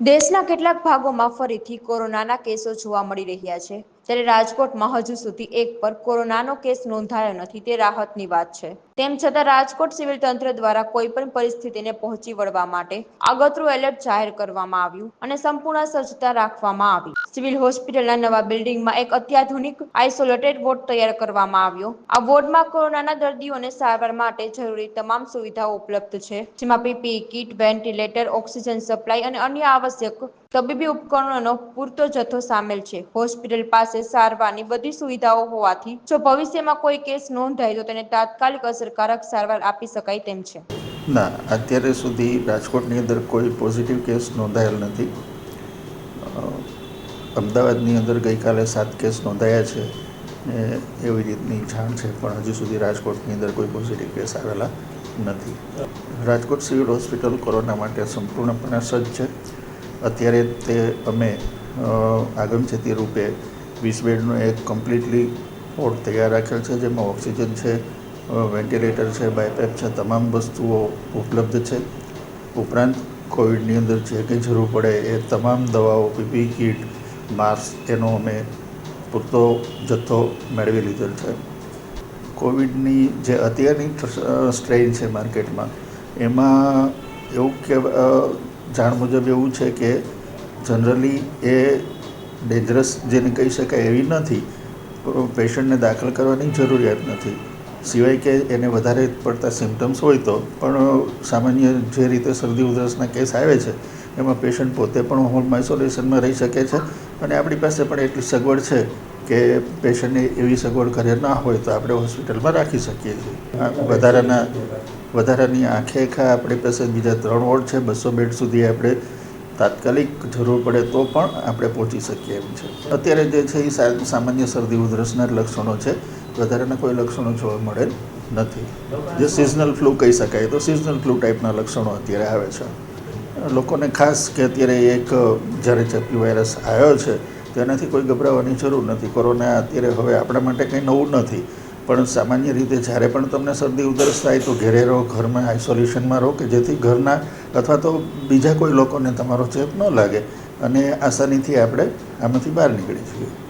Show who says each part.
Speaker 1: દેશના કેટલાક ભાગોમાં ફરીથી કોરોનાના કેસો જોવા મળી રહ્યા છે. ત્યારે રાજકોટમાં હજુ સુધી એક પર કોરોનાનો કેસ નોંધાયો નથી તે રાહતની વાત છે. તેમ છતાં રાજકોટ સિવિલ તંત્ર દ્વારા કોઈ પણ પરિસ્થિતિને પહોંચી વળવા માટે આગતરું એલર્ટ જાહેર કરવામાં આવ્યું અને સંપૂર્ણ સજ્જતા રાખવામાં આવી. સિવિલ હોસ્પિટલના નવા બિલ્ડિંગમાં એક અત્યાધુનિક, આઇસોલેટેડ વોર્ડ તૈયાર કરવામાં આવ્યો. આ વોર્ડમાં કોરોનાના દર્દીઓને સારવાર માટે જરૂરી તમામ સુવિધાઓ ઉપલબ્ધ છે, જેમાં PP, kit, ventilator, oxygen supply અને અન્ય આવશ્યક તબીબી ઉપકરણોનો પૂરતો જથ્થો સામેલ છે. હોસ્પિટલ પાસે સારવારની બધી સુવિધાઓ હોવાથી, જો ભવિષ્યમાં કોઈ કેસ નોંધાય તો તેને તાત્કાલિક અસરકારક સારવાર આપી શકાય તેમ છે.
Speaker 2: ના, અત્યારે સુધી રાજકોટની અંદર કોઈ પોઝિટિવ કેસ નોંધાયેલ નથી. અમદાવાદની અંદર ગઈકાલે સાત કેસ નોંધાયા છે ને એવી રીતની જાણ છે, પણ હજુ સુધી રાજકોટની અંદર કોઈ પોઝિટિવ કેસ આવેલા નથી. રાજકોટ સિવિલ હોસ્પિટલ કોરોના માટે સંપૂર્ણપણે સજ્જ છે. અત્યારે તે અમે આગમચેતી રૂપે વીસ બેડનો એક કમ્પ્લીટલી વોર્ડ તૈયાર રાખેલ છે, જેમાં ઓક્સિજન છે વેન્ટિલેટર છે બાયપેપ છે, તમામ વસ્તુઓ ઉપલબ્ધ છે. ઉપરાંત કોવિડની અંદર જે કંઈ જરૂર પડે એ તમામ દવાઓ, પીપી કીટ, માસ્ક, એનો અમે પૂરતો જથ્થો મેળવી લીધેલ છે. કોવિડની જે અત્યારની સ્ટ્રેઇન છે માર્કેટમાં, એમાં એવું કે જાણ મુજબ એવું છે કે જનરલી એ ડેન્જરસ જેને કહી શકાય એવી નથી પેશન્ટને દાખલ કરવાની જરૂરિયાત નથી. સિવાય કે એને વધારે પડતા સિમ્ટમ્સ હોય તો, પણ સામાન્ય જે રીતે શરદી ઉધરસના કેસ આવે છે, એમાં પેશન્ટ પોતે પણ હોમ આઇસોલેશનમાં રહી શકે છે. અને આપણી પાસે પણ એટલી સગવડ છે કે પેશન્ટને એવી સગવડ ઘરે ના હોય તો આપણે હોસ્પિટલમાં રાખી શકીએ છીએ. વધારાના, વધારાની આંખે આખા આપણી પાસે બીજા ત્રણ વોર્ડ છે. બસો બેડ સુધી આપણે તાત્કાલિક જરૂર પડે તો પણ આપણે પહોંચી શકીએ એમ છે. અત્યારે જે છે એ સામાન્ય શરદી ઉધરસના લક્ષણો છે. વધારાના કોઈ લક્ષણો જોવા મળે નથી. જે સિઝનલ ફ્લૂ કહી શકાય તો સિઝનલ ફ્લૂ ટાઈપના લક્ષણો અત્યારે આવે છે. લોકોને ખાસ કે અત્યારે એક, જ્યારે ચેપી વાયરસ આવ્યો છે તેનાથી કોઈ ગભરાવાની જરૂર નથી. કોરોના અત્યારે હવે આપણા માટે કંઈ નવું નથી. પણ સામાન્ય રીતે જ્યારે પણ તમને શરદી ઉધરસ થાય તો ઘેરે રહો, ઘરમાં આઇસોલેશનમાં રહો કે જેથી ઘરના અથવા તો બીજા કોઈ લોકોને તમારો ચેપ ન લાગે અને આસાનીથી આપણે આમાંથી બહાર નીકળી છીએ